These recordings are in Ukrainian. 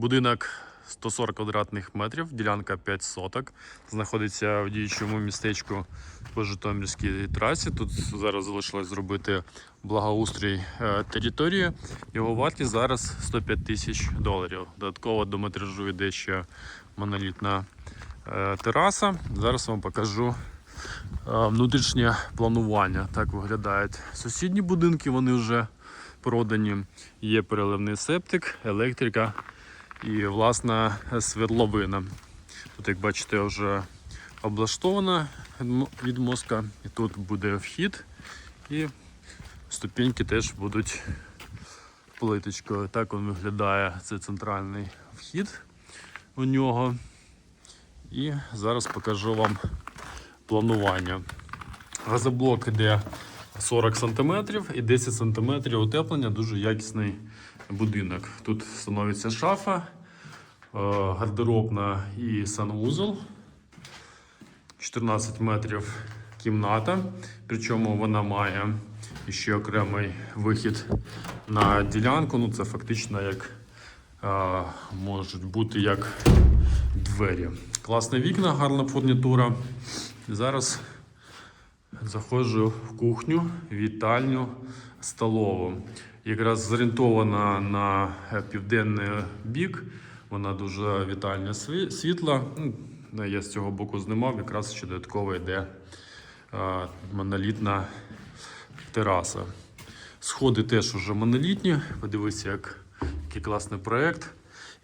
Будинок 140 квадратних метрів, ділянка 5 соток. Знаходиться в діючому містечку по Житомирській трасі. Тут зараз залишилось зробити благоустрій е, території. Його вартість зараз 105 тисяч доларів. Додатково до метражу йде ще монолітна е, тераса. Зараз вам покажу е, внутрішнє планування. Так виглядають сусідні будинки. Вони вже продані. Є переливний септик, електрика і власна свердловина. Тут, як бачите, вже облаштована від мозка. І тут буде вхід, і ступеньки теж будуть плиточкою. Так він виглядає. Це центральний вхід у нього. І зараз покажу вам планування. Газоблок іде 40 см і 10 см утеплення, дуже якісний будинок. Тут становиться шафа, е, гардеробна і санвузол. 14 метрів кімната, причому вона має ще окремий вихід на ділянку. Ну, це фактично як е, можуть бути як двері. Класне вікна, гарна фурнітура. Зараз заходжу в кухню, вітальню, столову. Якраз зорієнтована на е, південний бік. Вона дуже вітальня світла. Ну, Я з цього боку знімав, якраз ще додатково йде е, монолітна тераса. Сходи теж вже монолітні. Подивіться, як, який класний проєкт.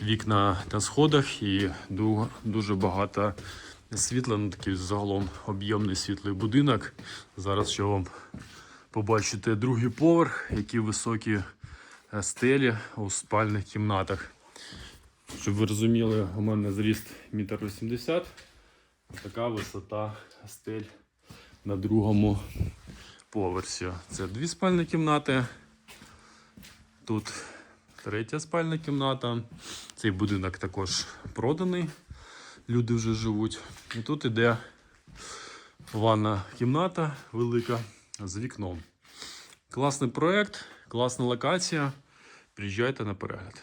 Вікна на сходах і дуже багато світла. Ну, такий загалом об'ємний світлий будинок. Зараз ще вам побачите другий поверх, які високі е, стелі у спальних кімнатах. Щоб ви розуміли, у мене зріст 1,80 м. Така висота стель на другому поверсі. Це дві спальні кімнати. Тут третя спальна кімната. Цей будинок також проданий. Люди вже живуть. І тут іде ванна кімната велика з вікном. Класний проєкт, класна локація. Приїжджайте на перегляд.